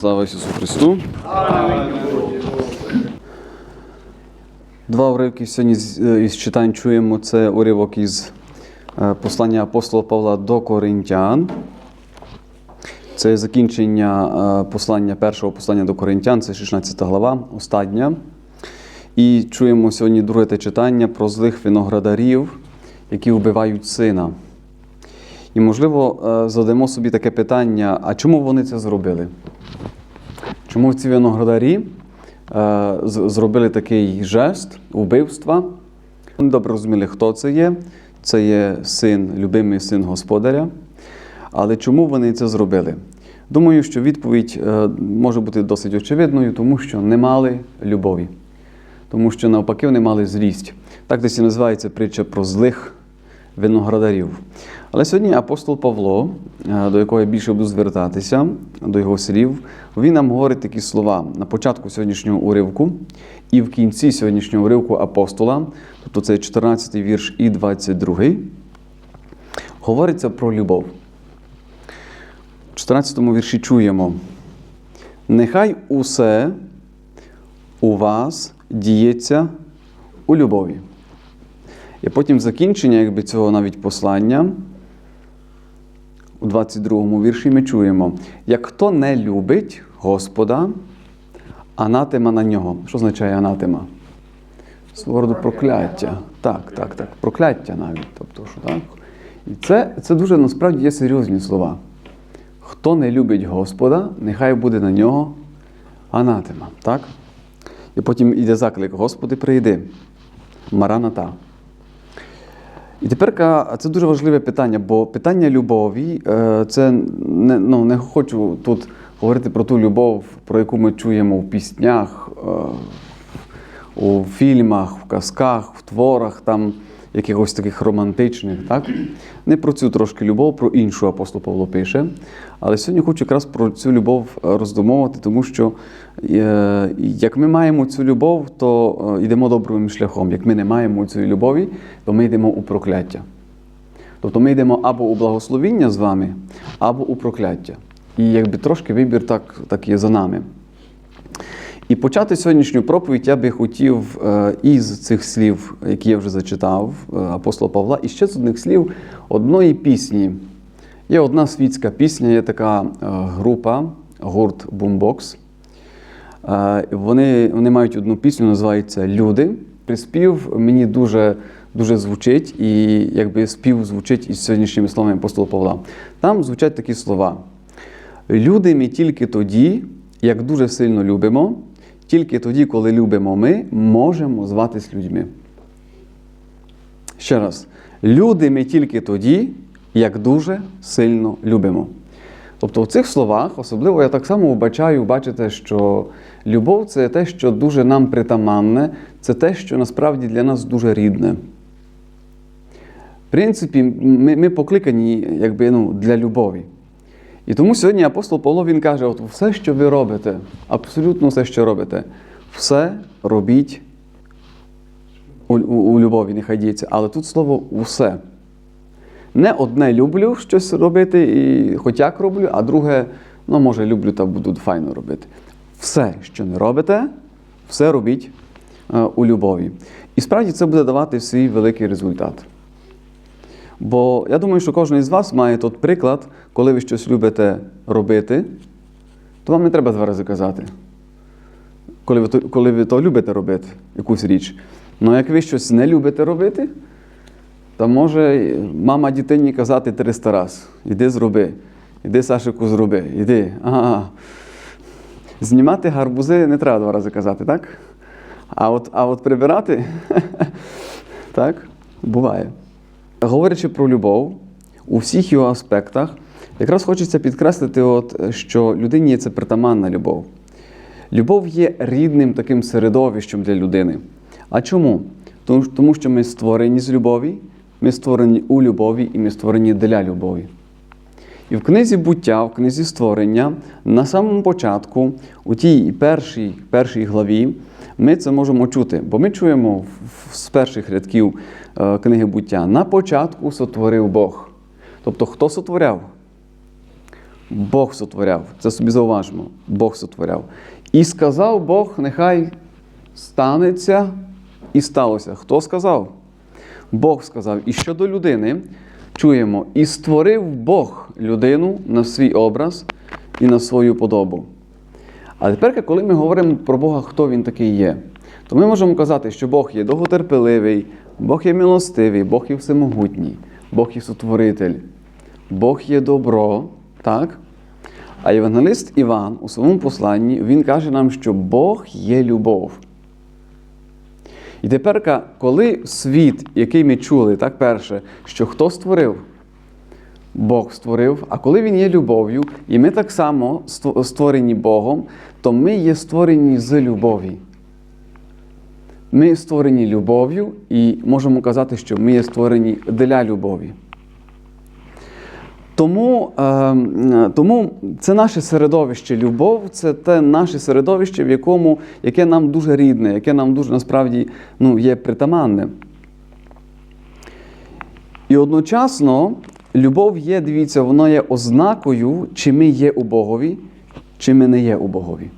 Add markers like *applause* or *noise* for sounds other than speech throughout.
Слава Ісусу Христу! Два уривки сьогодні е, із читань чуємо. Це уривок із е, послання апостола Павла до Коринтян. Це закінчення е, послання першого послання до Коринтян, це 16 глава, остання. І чуємо сьогодні друге те читання про злих виноградарів, які вбивають сина. І, можливо, задамо собі таке питання: а чому вони це зробили? Чому ці виноградарі е, зробили такий жест вбивства? Вони добре розуміли, хто це є. Це є син, любимий син господаря. Але чому вони це зробили? Думаю, що відповідь е, може бути досить очевидною, тому що не мали любові. Тому що навпаки вони мали злість. Так десь і називається притча про злих виноградарів. Але сьогодні апостол Павло, е, до якого я більше буду звертатися, до його слів, він нам говорить такі слова на початку сьогоднішнього уривку і в кінці сьогоднішнього уривку апостола, тобто це 14 вірш і 22, говориться про любов. В 14 вірші чуємо: Нехай усе у вас діється у любові. І потім закінчення якби, цього навіть послання. У 22 вірші ми чуємо: як хто не любить Господа, анатема на нього. Що означає анатема? Свого роду прокляття. Так, так, так. Прокляття навіть. Тобто, що так? І це, це дуже насправді є серйозні слова. Хто не любить Господа, нехай буде на нього анатема. Так? І потім йде заклик: Господи, прийди. Мараната. І тепер це дуже важливе питання, бо питання любові е, це не, ну, не хочу тут говорити про ту любов, про яку ми чуємо в піснях, е, у фільмах, в казках, в творах там якихось таких романтичних. Так? Не про цю трошки любов, про іншу апостол Павло пише. Але сьогодні хочу якраз про цю любов е, роздумовувати, тому що е, як ми маємо цю любов, то е, йдемо добрим шляхом. Як ми не маємо цієї любові, то ми йдемо у прокляття. Тобто ми йдемо або у благословіння з вами, або у прокляття. І якби трошки вибір так, так є за нами. І почати сьогоднішню проповідь я би хотів е, із цих слів, які я вже зачитав, е, апостола Павла, і ще з одних слів одної пісні. Є одна світська пісня, є така е, група, гурт. Е, Вони, вони мають одну пісню, називається Люди. Приспів мені дуже, дуже звучить, і якби спів звучить із сьогоднішніми словами апостола Павла. Там звучать такі слова. Люди ми тільки тоді, як дуже сильно любимо, тільки тоді, коли любимо ми, можемо зватись людьми. Ще раз, люди ми тільки тоді, як дуже сильно любимо. Тобто в цих словах, особливо я так само вбачаю, бачите, що любов це те, що дуже нам притаманне, це те, що насправді для нас дуже рідне. В принципі, ми, ми покликані якби, ну, для любові. І тому сьогодні апостол Павло він каже: от все, що ви робите, абсолютно все, що робите, все робіть у, у, у любові, нехай діється. Але тут слово усе. Не одне люблю щось робити, і хоч як роблю, а друге, ну, може, люблю та буду файно робити. Все, що не робите, все робіть е, у любові. І справді це буде давати свій великий результат. Бо я думаю, що кожен із вас має тут приклад, коли ви щось любите робити, то вам не треба два рази казати. Коли ви то, коли ви то любите робити, якусь річ. Ну як ви щось не любите робити, то може мама дитині казати 300 раз: іди зроби, іди Сашику зроби, іди. Ага. Знімати гарбузи не треба два рази казати, так? А от, а от прибирати, *laughs* так, буває. Говорячи про любов у всіх його аспектах, якраз хочеться підкреслити, от, що людині є це притаманна любов. Любов є рідним таким середовищем для людини. А чому? Тому, що ми створені з любові, ми створені у любові і ми створені для любові. І в книзі буття, в книзі створення, на самому початку, у тій першій, першій главі, ми це можемо чути, бо ми чуємо з перших рядків книги буття. На початку сотворив Бог. Тобто, хто сотворяв? Бог сотворяв. Це собі зауважимо. Бог сотворяв. І сказав Бог, нехай станеться і сталося. Хто сказав? Бог сказав. І щодо людини чуємо, і створив Бог людину на свій образ і на свою подобу. А тепер, коли ми говоримо про Бога, хто він такий є, то ми можемо казати, що Бог є довготерпеливий, Бог є милостивий, Бог є всемогутній, Бог є сотворитель, Бог є добро, так? А євангелист Іван у своєму посланні він каже нам, що Бог є любов. І тепер, коли світ, який ми чули, так перше, що хто створив? Бог створив, а коли Він є любов'ю, і ми так само створені Богом, то ми є створені з любові. Ми створені любов'ю і можемо казати, що ми є створені для любові. Тому, е, тому це наше середовище. Любов це те наше середовище, в якому, яке нам дуже рідне, яке нам дуже насправді ну, є притаманне. І одночасно любов є, дивіться, вона є ознакою, чи ми є у Богові, чи ми не є у Богові.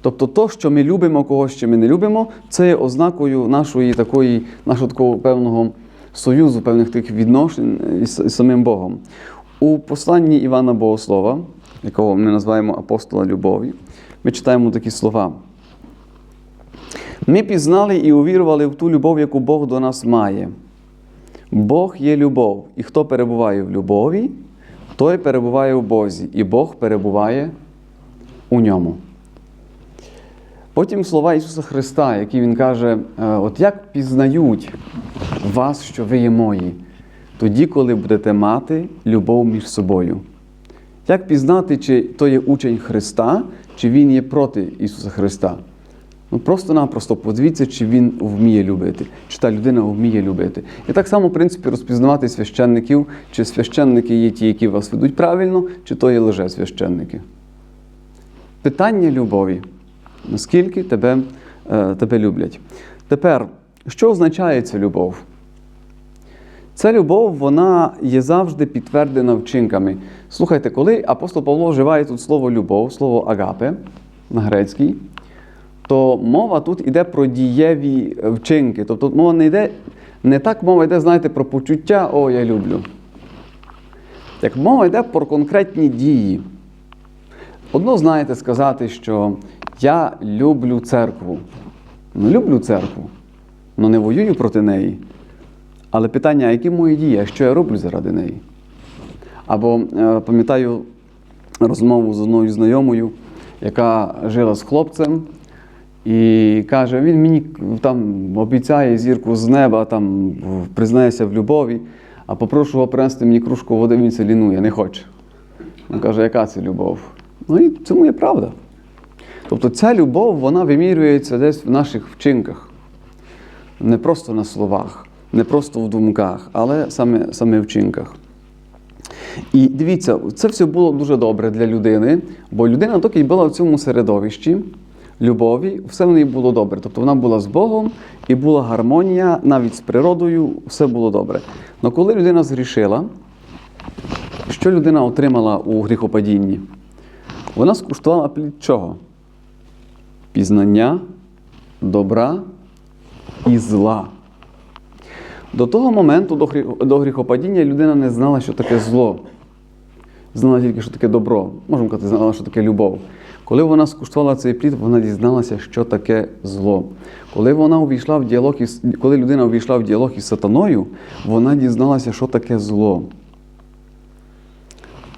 Тобто то, що ми любимо когось, чи ми не любимо, це є ознакою нашої такої, нашого такого певного союзу, певних тих відношень із самим Богом. У посланні Івана Богослова, якого ми називаємо апостола любові, ми читаємо такі слова. Ми пізнали і увірували в ту любов, яку Бог до нас має. Бог є любов, і хто перебуває в любові, той перебуває в Бозі, і Бог перебуває у ньому. Потім слова Ісуса Христа, які Він каже: е, от як пізнають вас, що ви є мої, тоді, коли будете мати любов між собою. Як пізнати, чи то є учень Христа, чи Він є проти Ісуса Христа? Ну просто-напросто подивіться, чи він вміє любити, чи та людина вміє любити. І так само, в принципі, розпізнавати священників, чи священники є ті, які вас ведуть правильно, чи то є лжесвященники. Питання любові. Наскільки тебе, е, тебе люблять? Тепер, що означає ця любов? Ця любов, вона є завжди підтверджена вчинками. Слухайте, коли апостол Павло вживає тут слово любов, слово агапе на грецькій, то мова тут йде про дієві вчинки. Тобто мова не йде, не так мова йде, знаєте, про почуття, о, я люблю. Як мова йде про конкретні дії. Одно знаєте сказати, що я люблю церкву. Ну, люблю церкву, але не воюю проти неї. Але питання, а які мої дії, а що я роблю заради неї? Або е, пам'ятаю розмову з одною знайомою, яка жила з хлопцем, і каже: він мені там обіцяє зірку з неба, там признається в любові, а попрошу його принести мені кружку води, він це лінує, не хоче. Він каже, яка це любов? Ну і цьому є правда. Тобто ця любов, вона вимірюється десь в наших вчинках, не просто на словах, не просто в думках, але саме, саме в вчинках. І дивіться, це все було дуже добре для людини, бо людина доки була в цьому середовищі любові, все в неї було добре. Тобто вона була з Богом і була гармонія навіть з природою, все було добре. Але коли людина згрішила, що людина отримала у гріхопадінні? Вона скуштувала плід чого? Пізнання, добра і зла. До того моменту, до гріхопадіння, людина не знала, що таке зло. Знала тільки, що таке добро. Можемо казати, знала, що таке любов. Коли вона скуштувала цей плід, вона дізналася, що таке зло. Коли вона увійшла в діалог із, коли людина увійшла в діалог із сатаною, вона дізналася, що таке зло.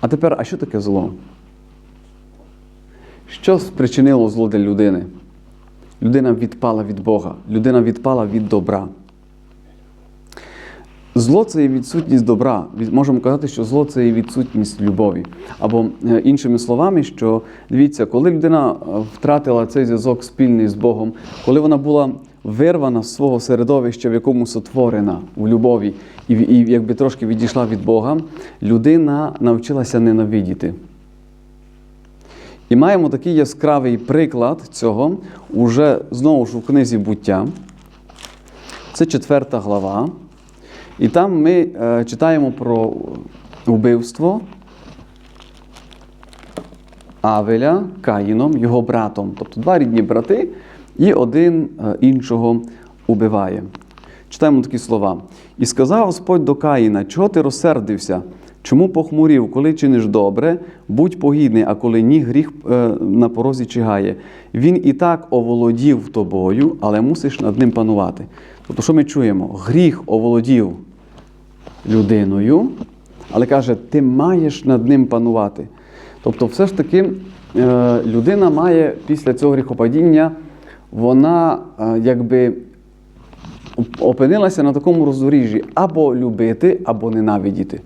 А тепер, а що таке зло? Що спричинило зло для людини? Людина відпала від Бога, людина відпала від добра. Зло це є відсутність добра. Можемо казати, що зло це є відсутність любові. Або е, іншими словами, що дивіться, коли людина е, втратила цей зв'язок спільний з Богом, коли вона була вирвана з свого середовища, в якому сотворена у любові, і, і якби трошки відійшла від Бога, людина навчилася ненавидіти. І маємо такий яскравий приклад цього уже знову ж у книзі буття. Це четверта глава. І там ми е, читаємо про вбивство Авеля Каїном, його братом. Тобто два рідні брати, і один е, іншого убиває. Читаємо такі слова. І сказав Господь до Каїна: чого ти розсердився? Чому похмурів, коли чиниш добре, будь погідний, а коли ні, гріх е, на порозі чигає. Він і так оволодів тобою, але мусиш над ним панувати. Тобто, що ми чуємо? Гріх оволодів людиною, але каже, ти маєш над ним панувати. Тобто, все ж таки, е, людина має після цього гріхопадіння, вона е, якби опинилася на такому роздоріжжі або любити, або ненавидіти.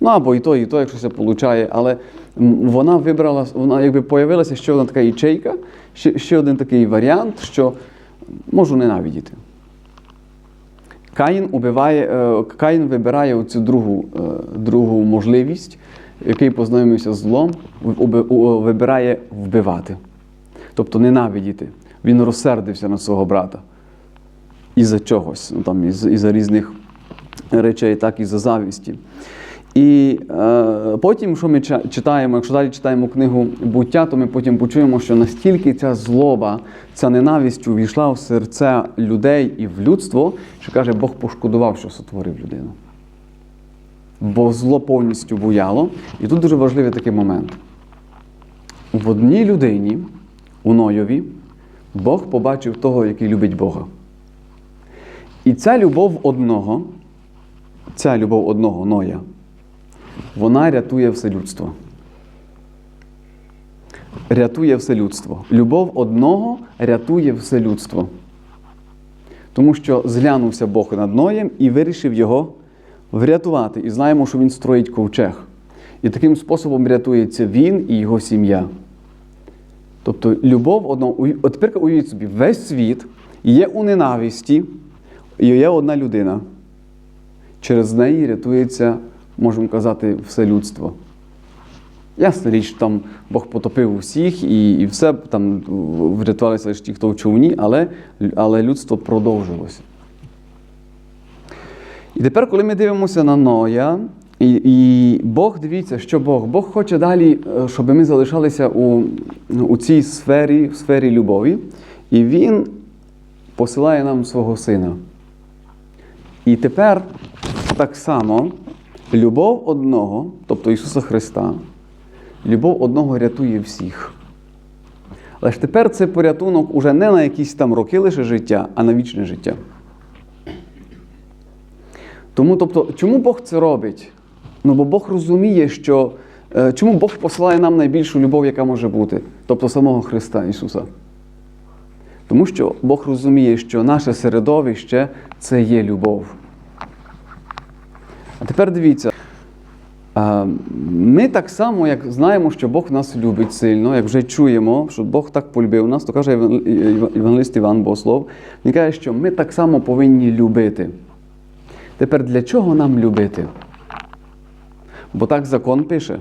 Ну, або і то, і то, якщо це получає, але вона вибрала, вона якби появилася ще одна така ячейка, ще, ще один такий варіант, що можу ненавидіти. Каїн убиває, е, Каїн вибирає оцю другу, е, другу можливість, який познайомився з злом, вибирає вбивати. Тобто ненавидіти. Він розсердився на свого брата. Із-за чогось, ну, там, із, із-за різних речей, так і за завісті. І е, потім, що ми читаємо, якщо далі читаємо книгу буття, то ми потім почуємо, що настільки ця злоба, ця ненависть увійшла в серця людей і в людство, що каже, Бог пошкодував, що сотворив людину. Бо зло повністю буяло. І тут дуже важливий такий момент. В одній людині, у Нойові, Бог побачив того, який любить Бога. І ця любов одного, ця любов одного Ноя, вона рятує все людство. Рятує все людство. Любов одного рятує все людство. Тому що зглянувся Бог над Ноєм і вирішив його врятувати. І знаємо, що він строїть ковчег. І таким способом рятується він і його сім'я. Тобто любов одного. От тепер уявіть собі, весь світ є у ненависті, і є одна людина. Через неї рятується, можемо казати, все людство. Ясна річ, там Бог потопив усіх і, і все, там врятувалися лише ті, хто в човні, але, але людство продовжилося. І тепер, коли ми дивимося на Ноя, і, і Бог, дивіться, що Бог? Бог хоче далі, е, щоб ми залишалися у, у цій сфері, в сфері любові, і Він посилає нам свого сина. І тепер так само любов одного, тобто Ісуса Христа, любов одного рятує всіх. Але ж тепер це порятунок уже не на якісь там роки лише життя, а на вічне життя. Тому, тобто, чому Бог це робить? Ну, бо Бог розуміє, що е, чому Бог посилає нам найбільшу любов, яка може бути, тобто самого Христа Ісуса. Тому що Бог розуміє, що наше середовище це є любов. А тепер дивіться. Ми так само, як знаємо, що Бог нас любить сильно, як вже чуємо, що Бог так полюбив нас, то каже Єван- Єван- Євангелист Іван Богослов, він каже, що ми так само повинні любити. Тепер для чого нам любити? Бо так закон пише.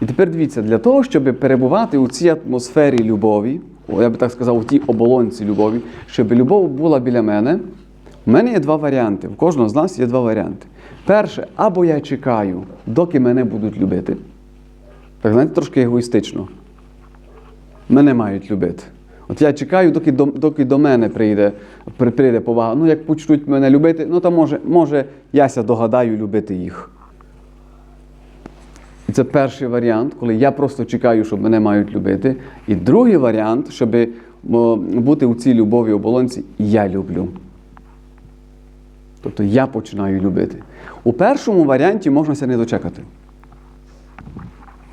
І тепер дивіться, для того, щоб перебувати у цій атмосфері любові, я би так сказав, у тій оболонці любові, щоб любов була біля мене, в мене є два варіанти. В кожного з нас є два варіанти. Перше, або я чекаю, доки мене будуть любити. Так, знаєте, трошки егоїстично. Мене мають любити. От я чекаю, доки до, доки до мене прийде, при- прийде повага. Ну, як почнуть мене любити, ну то може, може яся догадаю любити їх. І це перший варіант, коли я просто чекаю, щоб мене мають любити. І другий варіант, щоб бути у цій любові оболонці, я люблю. Тобто я починаю любити. У першому варіанті можна ся не дочекати.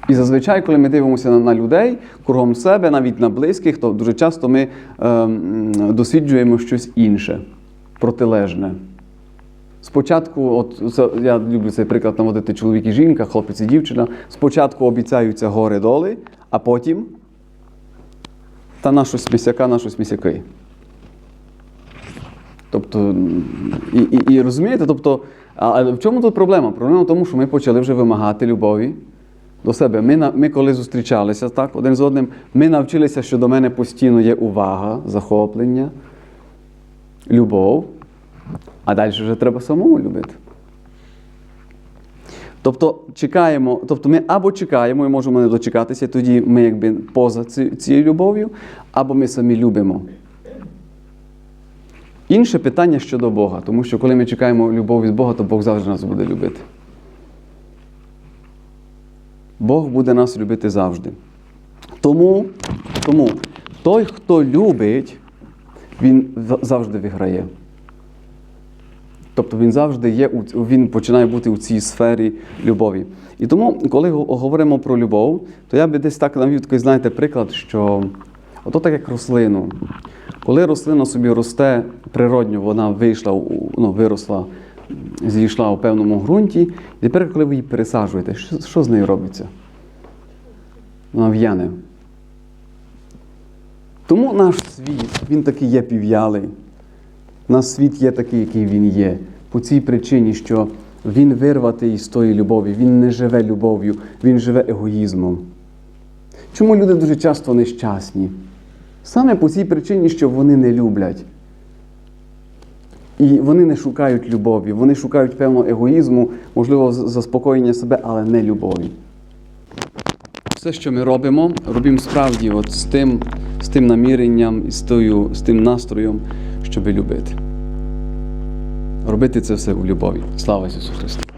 І зазвичай, коли ми дивимося на людей кругом себе, навіть на близьких, то дуже часто ми е, досліджуємо щось інше, протилежне. Спочатку, от це, я люблю цей приклад наводити чоловік і жінка, хлопець і дівчина. Спочатку обіцяються гори доли, а потім та на щось місяка, на щось місяки. Тобто, і, і, і розумієте, тобто, а, в чому тут проблема? Проблема в тому, що ми почали вже вимагати любові до себе. Ми, ми коли зустрічалися так, один з одним, ми навчилися, що до мене постійно є увага, захоплення, любов, а далі вже треба самому любити. Тобто чекаємо, тобто ми або чекаємо і можемо не дочекатися, тоді ми якби поза цією любов'ю, або ми самі любимо. Інше питання щодо Бога, тому що коли ми чекаємо любов від Бога, то Бог завжди нас буде любити. Бог буде нас любити завжди. Тому, тому той, хто любить, він завжди виграє. Тобто він завжди є, він починає бути у цій сфері любові. І тому, коли говоримо про любов, то я би десь так навів такий, знаєте, приклад, що ото так як рослину. Коли рослина собі росте природньо, вона вийшла, ну, виросла, зійшла у певному ґрунті, і тепер, коли ви її пересаджуєте, що, що з нею робиться? Вона в'яне. Тому наш світ, він такий є пів'ялий. Наш світ є такий, який він є. По цій причині, що він вирватий із тої любові, він не живе любов'ю, він живе егоїзмом. Чому люди дуже часто нещасні? Саме по цій причині, що вони не люблять. І вони не шукають любові, вони шукають певного егоїзму, можливо, заспокоєння себе, але не любові. Все, що ми робимо, робимо справді от з тим, з тим наміренням і з, тою, з тим настроєм, щоб любити. Робити це все у любові. Слава Ісусу Христу!